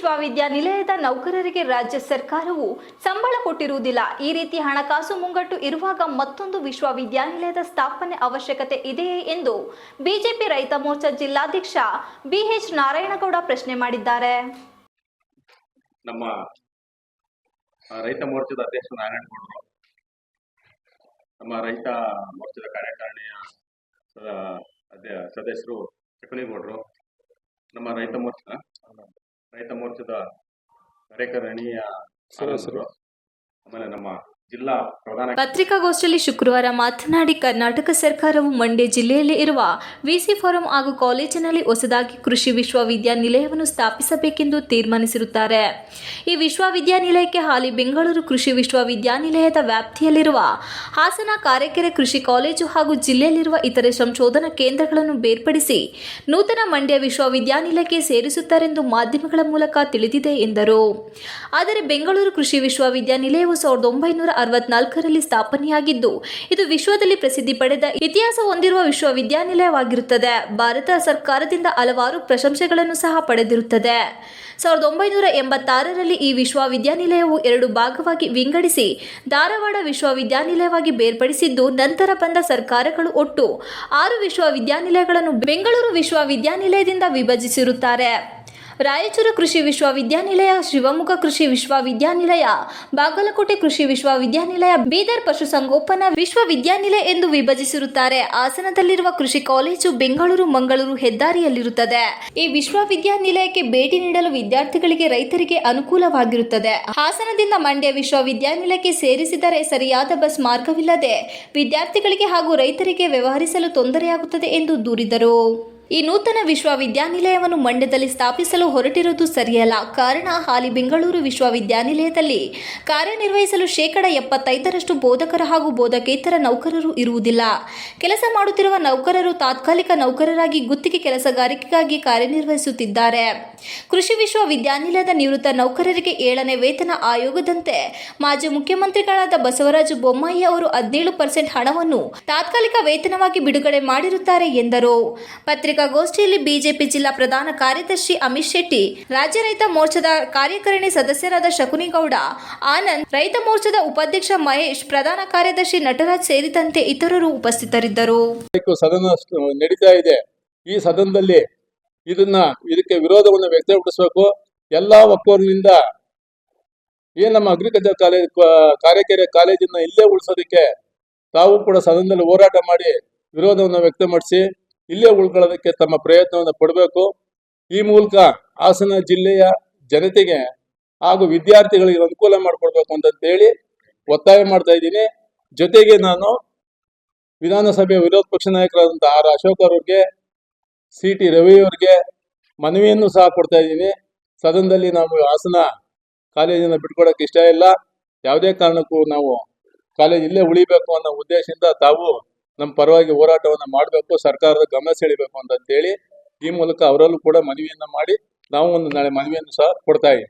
ವಿಶ್ವವಿದ್ಯಾನಿಲಯದ ನೌಕರರಿಗೆ ರಾಜ್ಯ ಸರ್ಕಾರವು ಸಂಬಳ ಕೊಟ್ಟಿರುವುದಿಲ್ಲ. ಈ ರೀತಿ ಹಣಕಾಸು ಮುಂಗಟ್ಟು ಇರುವಾಗ ಮತ್ತೊಂದು ವಿಶ್ವವಿದ್ಯಾನಿಲಯದ ಸ್ಥಾಪನೆ ಅವಶ್ಯಕತೆ ಇದೆಯೇ ಎಂದು ಬಿಜೆಪಿ ರೈತ ಮೋರ್ಚಾ ಜಿಲ್ಲಾಧ್ಯಕ್ಷ ಬಿಎಚ್ ನಾರಾಯಣಗೌಡ ಪ್ರಶ್ನೆ ಮಾಡಿದ್ದಾರೆ. ನಮ್ಮ ರೈತ ಮೋರ್ಚಾದ ಅಧ್ಯಕ್ಷ ನಾರಾಯಣಗೌಡ ನಮ್ಮ ರೈತ ಮೋರ್ಚಾದ ಕಾರ್ಯಕಾರಿಣಿಯ ಸದಸ್ಯರು ಚಕ್ಕಣಿಗೌಡರು ನಮ್ಮ ರೈತ ಮೋರ್ಚಾ ರೈತ ಮೋರ್ಚಾದ ಕಾರ್ಯಕಾರಿಣಿಯ ಸದಸ್ಯರು ಆಮೇಲೆ ನಮ್ಮ ಜಿಲ್ಲಾ ಪ್ರಧಾನ ಪತ್ರಿಕಾಗೋಷ್ಠಿಯಲ್ಲಿ ಶುಕ್ರವಾರ ಮಾತನಾಡಿ, ಕರ್ನಾಟಕ ಸರ್ಕಾರವು ಮಂಡ್ಯ ಜಿಲ್ಲೆಯಲ್ಲಿ ಇರುವ ವಿಸಿ ಫಾರಂ ಹಾಗೂ ಕಾಲೇಜಿನಲ್ಲಿ ಹೊಸದಾಗಿ ಕೃಷಿ ವಿಶ್ವವಿದ್ಯಾನಿಲಯವನ್ನು ಸ್ಥಾಪಿಸಬೇಕೆಂದು ತೀರ್ಮಾನಿಸಿರುತ್ತಾರೆ. ಈ ವಿಶ್ವವಿದ್ಯಾನಿಲಯಕ್ಕೆ ಹಾಲಿ ಬೆಂಗಳೂರು ಕೃಷಿ ವಿಶ್ವವಿದ್ಯಾನಿಲಯದ ವ್ಯಾಪ್ತಿಯಲ್ಲಿರುವ ಹಾಸನ ಕಾರ್ಯಕೆರೆ ಕೃಷಿ ಕಾಲೇಜು ಹಾಗೂ ಜಿಲ್ಲೆಯಲ್ಲಿರುವ ಇತರೆ ಸಂಶೋಧನಾ ಕೇಂದ್ರಗಳನ್ನು ಬೇರ್ಪಡಿಸಿ ನೂತನ ಮಂಡ್ಯ ವಿಶ್ವವಿದ್ಯಾನಿಲಯಕ್ಕೆ ಸೇರಿಸುತ್ತಾರೆಂದು ಮಾಧ್ಯಮಗಳ ಮೂಲಕ ತಿಳಿದಿದೆ ಎಂದರು. ಆದರೆ ಬೆಂಗಳೂರು ಕೃಷಿ ವಿಶ್ವವಿದ್ಯಾನಿಲಯವು ಸಾವಿರದ ಒಂಬೈನೂರ ಅರವತ್ನಾಲ್ಕರಲ್ಲಿ ಸ್ಥಾಪನೆಯಾಗಿದ್ದು, ಇದು ವಿಶ್ವದಲ್ಲಿ ಪ್ರಸಿದ್ಧಿ ಪಡೆದ ಇತಿಹಾಸ ಹೊಂದಿರುವ ವಿಶ್ವವಿದ್ಯಾನಿಲಯವಾಗಿರುತ್ತದೆ. ಭಾರತ ಸರ್ಕಾರದಿಂದ ಹಲವಾರು ಪ್ರಶಂಸೆಗಳನ್ನು ಸಹ ಪಡೆದಿರುತ್ತದೆ. ಸಾವಿರದ ಒಂಬೈನೂರ ಎಂಬತ್ತಾರರಲ್ಲಿ ಈ ವಿಶ್ವವಿದ್ಯಾನಿಲಯವು ಎರಡು ಭಾಗವಾಗಿ ವಿಂಗಡಿಸಿ, ಧಾರವಾಡ ವಿಶ್ವವಿದ್ಯಾನಿಲಯವಾಗಿ ಬೇರ್ಪಡಿಸಿದ್ದು, ನಂತರ ಬಂದ ಸರ್ಕಾರಗಳು ಒಟ್ಟು ಆರು ವಿಶ್ವವಿದ್ಯಾನಿಲಯಗಳನ್ನು ಬೆಂಗಳೂರು ವಿಶ್ವವಿದ್ಯಾನಿಲಯದಿಂದ ವಿಭಜಿಸಿರುತ್ತಾರೆ. ರಾಯಚೂರು ಕೃಷಿ ವಿಶ್ವವಿದ್ಯಾನಿಲಯ, ಶಿವಮೊಗ್ಗ ಕೃಷಿ ವಿಶ್ವವಿದ್ಯಾನಿಲಯ, ಬಾಗಲಕೋಟೆ ಕೃಷಿ ವಿಶ್ವವಿದ್ಯಾನಿಲಯ, ಬೀದರ್ ಪಶುಸಂಗೋಪನಾ ವಿಶ್ವವಿದ್ಯಾನಿಲಯ ಎಂದು ವಿಭಜಿಸಿರುತ್ತಾರೆ. ಹಾಸನದಲ್ಲಿರುವ ಕೃಷಿ ಕಾಲೇಜು ಬೆಂಗಳೂರು, ಮಂಗಳೂರು ಹೆದ್ದಾರಿಯಲ್ಲಿರುತ್ತದೆ. ಈ ವಿಶ್ವವಿದ್ಯಾನಿಲಯಕ್ಕೆ ಭೇಟಿ ನೀಡಲು ವಿದ್ಯಾರ್ಥಿಗಳಿಗೆ ರೈತರಿಗೆ ಅನುಕೂಲವಾಗಿರುತ್ತದೆ. ಹಾಸನದಿಂದ ಮಂಡ್ಯ ವಿಶ್ವವಿದ್ಯಾನಿಲಯಕ್ಕೆ ಸೇರಿಸಿದರೆ ಸರಿಯಾದ ಬಸ್ ಮಾರ್ಗವಿಲ್ಲದೆ ವಿದ್ಯಾರ್ಥಿಗಳಿಗೆ ಹಾಗೂ ರೈತರಿಗೆ ವ್ಯವಹರಿಸಲು ತೊಂದರೆಯಾಗುತ್ತದೆ ಎಂದು ದೂರಿದರು. ಈ ನೂತನ ವಿಶ್ವವಿದ್ಯಾನಿಲಯವನ್ನು ಮಂಡ್ಯದಲ್ಲಿ ಸ್ಥಾಪಿಸಲು ಹೊರಟಿರುವುದು ಸರಿಯಲ್ಲ. ಕಾರಣ, ಹಾಲಿ ಬೆಂಗಳೂರು ವಿಶ್ವವಿದ್ಯಾನಿಲಯದಲ್ಲಿ ಕಾರ್ಯನಿರ್ವಹಿಸಲು ಶೇಕಡ ಎಪ್ಪತ್ತೈದರಷ್ಟು ಬೋಧಕರ ಹಾಗೂ ಬೋಧಕೇತರ ನೌಕರರು ಇರುವುದಿಲ್ಲ. ಕೆಲಸ ಮಾಡುತ್ತಿರುವ ನೌಕರರು ತಾತ್ಕಾಲಿಕ ನೌಕರರಾಗಿ ಗುತ್ತಿಗೆ ಕೆಲಸಗಾರಿಕೆಗಾಗಿ ಕಾರ್ಯನಿರ್ವಹಿಸುತ್ತಿದ್ದಾರೆ. ಕೃಷಿ ವಿಶ್ವವಿದ್ಯಾನಿಲಯದ ನಿವೃತ್ತ ನೌಕರರಿಗೆ ಏಳನೇ ವೇತನ ಆಯೋಗದಂತೆ ಮಾಜಿ ಮುಖ್ಯಮಂತ್ರಿಗಳಾದ ಬಸವರಾಜ ಬೊಮ್ಮಾಯಿ ಅವರು ಹದಿನೇಳು ಪರ್ಸೆಂಟ್ ಹಣವನ್ನು ತಾತ್ಕಾಲಿಕ ವೇತನವಾಗಿ ಬಿಡುಗಡೆ ಮಾಡಿರುತ್ತಾರೆ ಎಂದರು. ಪತ್ರಿಕಾಗೋಷ್ಠಿಯಲ್ಲಿ ಬಿಜೆಪಿ ಜಿಲ್ಲಾ ಪ್ರಧಾನ ಕಾರ್ಯದರ್ಶಿ ಅಮಿತ್ ಶೆಟ್ಟಿ, ರಾಜ್ಯ ರೈತ ಮೋರ್ಚಾದ ಕಾರ್ಯಕಾರಿಣಿ ಸದಸ್ಯರಾದ ಶಕುನಿಗೌಡ, ಆನಂದ್, ರೈತ ಮೋರ್ಚಾದ ಉಪಾಧ್ಯಕ್ಷ ಮಹೇಶ್, ಪ್ರಧಾನ ಕಾರ್ಯದರ್ಶಿ ನಟರಾಜ್ ಸೇರಿದಂತೆ ಇತರರು ಉಪಸ್ಥಿತರಿದ್ದರು. ಸದನ ನಡೀತಾ ಇದೆ. ಈ ಸದನದಲ್ಲಿ ಇದನ್ನ, ಇದಕ್ಕೆ ವಿರೋಧವನ್ನು ವ್ಯಕ್ತಪಡಿಸಬೇಕು. ಎಲ್ಲಾ ಒಕ್ಕೂರಿನಿಂದ ಏನ್ ನಮ್ಮ ಅಗ್ರಿಕಲ್ಚರ್ ಕಾಲೇಜ್ ಕಾರ್ಯಕೆರೆ ಕಾಲೇಜನ್ನ ಇಲ್ಲೇ ಉಳಿಸೋದಕ್ಕೆ ತಾವು ಕೂಡ ಸದನದಲ್ಲಿ ಹೋರಾಟ ಮಾಡಿ ವಿರೋಧವನ್ನು ವ್ಯಕ್ತಪಡಿಸಿ ಇಲ್ಲೇ ಉಳ್ಕೊಳ್ಳೋದಕ್ಕೆ ತಮ್ಮ ಪ್ರಯತ್ನವನ್ನು ಪಡಬೇಕು. ಈ ಮೂಲಕ ಹಾಸನ ಜಿಲ್ಲೆಯ ಜನತೆಗೆ ಹಾಗೂ ವಿದ್ಯಾರ್ಥಿಗಳಿಗೆ ಅನುಕೂಲ ಮಾಡಿಕೊಡ್ಬೇಕು ಅಂತಂತೇಳಿ ಒತ್ತಾಯ ಮಾಡ್ತಾ ಇದ್ದೀನಿ. ಜೊತೆಗೆ ನಾನು ವಿಧಾನಸಭೆಯ ವಿರೋಧ ಪಕ್ಷ ನಾಯಕರಾದಂಥ ಆರ್ ಅಶೋಕ್ ಅವ್ರಿಗೆ, ಸಿ ಟಿ ರವಿ ಅವ್ರಿಗೆ ಮನವಿಯನ್ನು ಸಹ ಕೊಡ್ತಾ ಇದ್ದೀನಿ. ಸದನದಲ್ಲಿ ನಾವು ಹಾಸನ ಕಾಲೇಜನ್ನು ಬಿಟ್ಕೊಡಕ್ಕೆ ಇಷ್ಟ ಇಲ್ಲ. ಯಾವುದೇ ಕಾರಣಕ್ಕೂ ನಾವು ಕಾಲೇಜ್ ಇಲ್ಲೇ ಉಳಿಬೇಕು ಅನ್ನೋ ಉದ್ದೇಶದಿಂದ ತಾವು ನಮ್ಮ ಪರವಾಗಿ ಹೋರಾಟವನ್ನು ಮಾಡಬೇಕು, ಸರ್ಕಾರದ ಗಮನ ಸೆಳಿಬೇಕು ಅಂತಂತೇಳಿ ಈ ಮೂಲಕ ಅವರಲ್ಲೂ ಕೂಡ ಮನವಿಯನ್ನ ಮಾಡಿ ನಾವು ಒಂದು ನಾಳೆ ಮನವಿಯನ್ನು ಸಹ ಕೊಡ್ತಾ ಇದ್ದೀವಿ.